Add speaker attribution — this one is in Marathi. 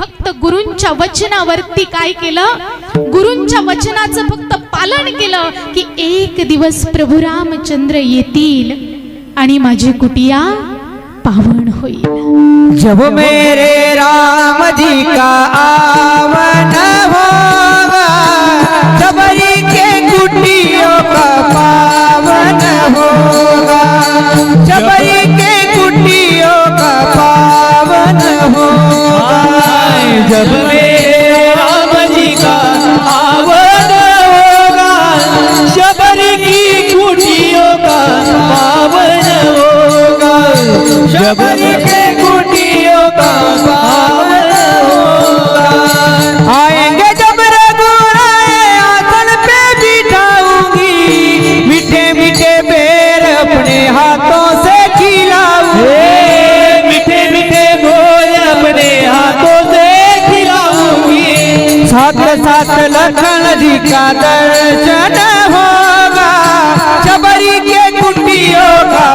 Speaker 1: फक्त गुरूंच्या वचनावरती काय केलं? गुरूंच्या वचनाचं फक्त पालन केलं की एक दिवस प्रभू रामचंद्र येतील आणि माझी कुटिया पावन होईल.
Speaker 2: जब मेरे राम जी का आवन होगा सबरी के कुटियों का पावन होगा। सबरी
Speaker 3: जब मेरे राम जी का आवन होगा शबर की कुटियों का पावन होगा। शबर
Speaker 2: खिलाऊंगी साथ लखन जी का दर्शन होगा शबरी के कुटियों का